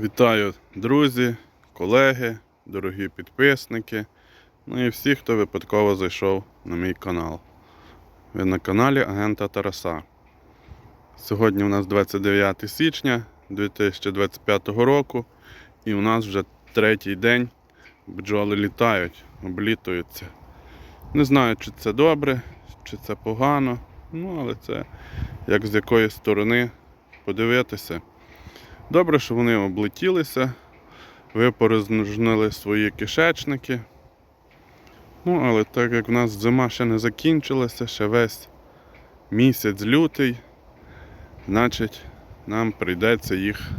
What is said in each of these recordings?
Вітаю, друзі, колеги, дорогі підписники, ну і всі, хто випадково зайшов на мій канал. Ви на каналі Агента Тараса. Сьогодні у нас 29 січня 2025 року, і у нас вже третій день бджоли літають, облітуються. Не знаю, чи це добре, чи це погано, ну але це як з якої сторони подивитися. Добре, що вони облетілися, випорожнили свої кишечники. Ну, але так як в нас зима ще не закінчилася, ще весь місяць лютий, значить нам прийдеться їх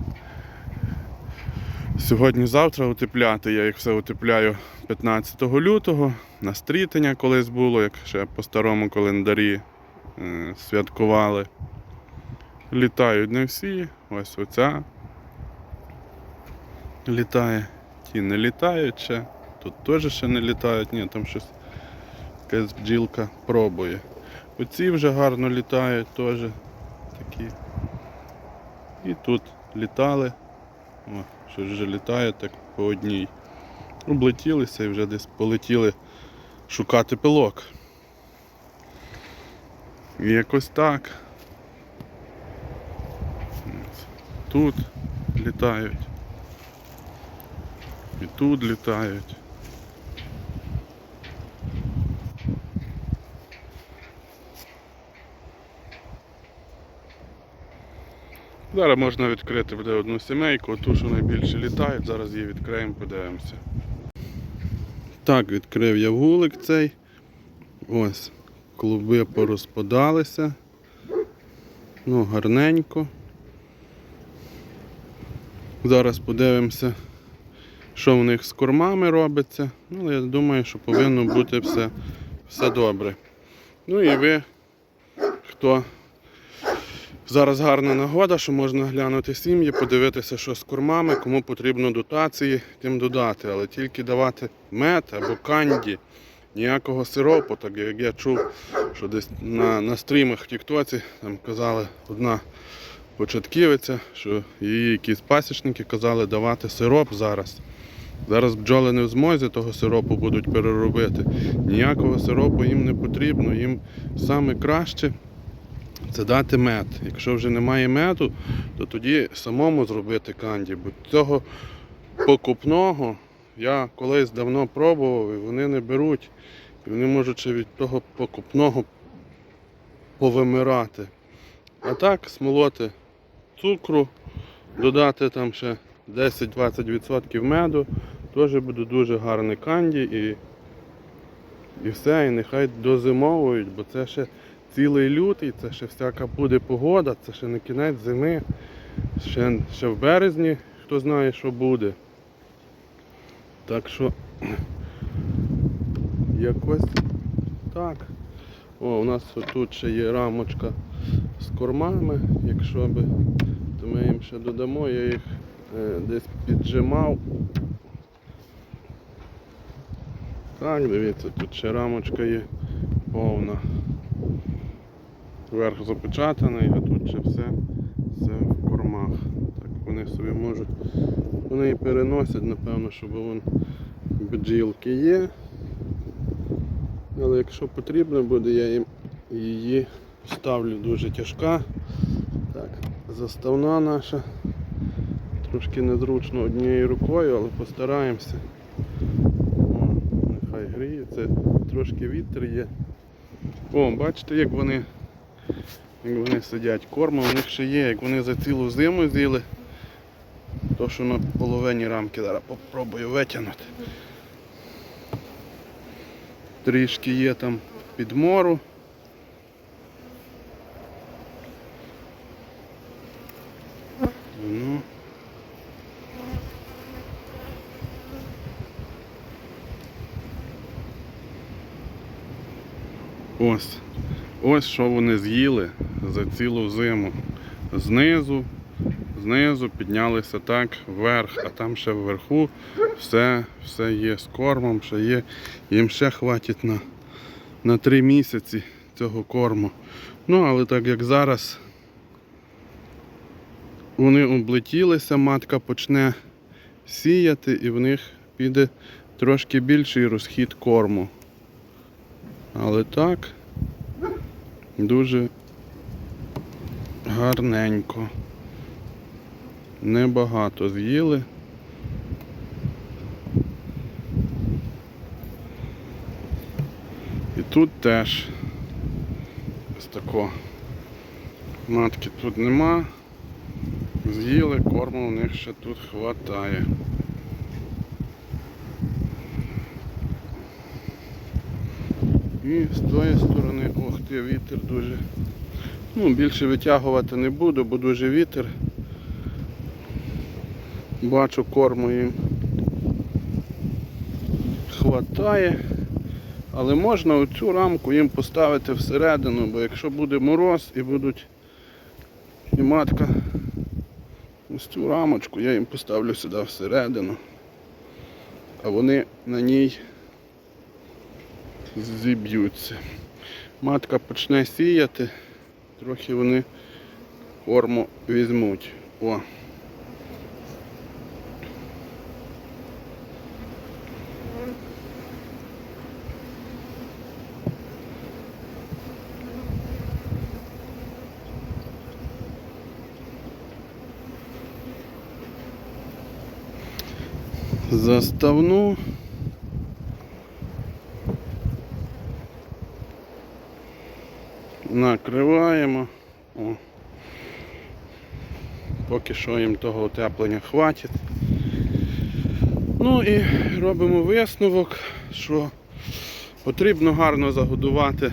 сьогодні-завтра утепляти. Я їх все утепляю 15 лютого. На стрітення колись було, як ще по старому календарі е, святкували. Літають не всі, ось оця літає. Ті не літають ще. Тут теж ще не літають, ні, там щось якась бджілка пробує. Оці вже гарно літають теж такі. І тут літали. О, щось вже літає так по одній. Облетілися і вже десь полетіли шукати пилок. І якось так. Тут літають. І тут літають. Зараз можна відкрити буде одну сімейку, ту, що найбільше літають, зараз її відкриємо, подивимося. Так, відкрив я вулик цей. Ось, клуби порозпадалися. Ну, гарненько. Зараз подивимося, що в них з кормами робиться. Ну, я думаю, що повинно бути все, все добре. Ну і ви, хто зараз гарна нагода, що можна глянути сім'ї, подивитися, що з кормами, кому потрібно дотації, тим додати. Але тільки давати мед або канді, ніякого сиропу, так як я чув, що десь на, на стрімах в Тіктоці там казали одна початківиця, що її якісь пасічники казали давати сироп зараз. Зараз бджоли не в змозі того сиропу будуть переробити. Ніякого сиропу їм не потрібно. Їм саме краще це дати мед. Якщо вже немає меду, то тоді самому зробити канді. Бо цього покупного я колись давно пробував і вони не беруть. І вони можуть від того покупного повимирати. А так смолоти цукру, додати там ще 10-20% меду, теж буде дуже гарний канді і, і все, і нехай дозимовують, бо це ще цілий лютий, це ще всяка буде погода, це ще не кінець зими, ще, ще в березні хто знає, що буде. Так що якось так. О, у нас тут ще є рамочка з кормами, якщо би, то ми їм ще додамо, я їх е, десь піджимав. Так, дивіться, тут ще рамочка є повна. Верх запечатаний, а тут ще все, все в кормах. Так вони собі можуть. Вони і переносять, напевно, щоб вон бджілки є. Але якщо потрібно буде, я їм її ставлю дуже тяжка. Так, заставна наша. Трошки незручно однією рукою, але постараємося. О, нехай гріється, трошки вітер є. О, бачите, як вони, як вони сидять. Корма у них ще є, як вони за цілу зиму з'їли. То, що на половині рамки зараз попробую витягнути. Трішки є там підмору. Ну. Ось. Ось що вони з'їли за цілу зиму. Знизу, знизу піднялися так вверх, а там ще вверху все, все є з кормом, ще є. Їм ще хватить на, на три місяці цього корму. Ну, але так як зараз вони облетілися, матка почне сіяти і в них піде трошки більший розхід корму. Але так дуже гарненько. Небагато з'їли. І тут теж ось тако. Матки тут нема. З'їли, корму у них ще тут хватає. І з тої сторони, ох ти, вітер дуже. Ну, більше витягувати не буду, бо дуже вітер. Бачу корму їм хватає. Але можна оцю рамку їм поставити всередину, бо якщо буде мороз і будуть і матка, ось цю рамочку я їм поставлю сюди всередину, а вони на ній зіб'ються. Матка почне сіяти, трохи вони корму візьмуть. О. Заставну. Накриваємо. О. Поки що їм того утеплення хватить. Ну і робимо висновок, що потрібно гарно загодувати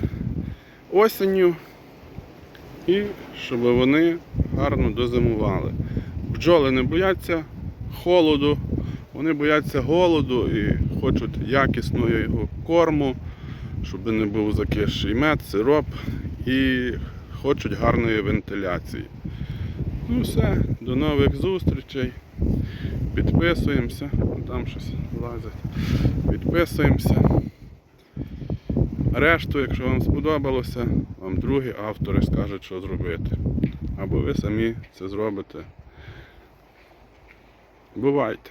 осінню і щоб вони гарно дозимували. Бджоли не бояться холоду, вони бояться голоду і хочуть якісного його корму, щоб не був закисший мед, сироп і хочуть гарної вентиляції. Ну все, до нових зустрічей. Підписуємося, там щось лазить. Підписуємося. Решту, якщо вам сподобалося, вам другі автори скажуть, що зробити. Або ви самі це зробите. Бувайте!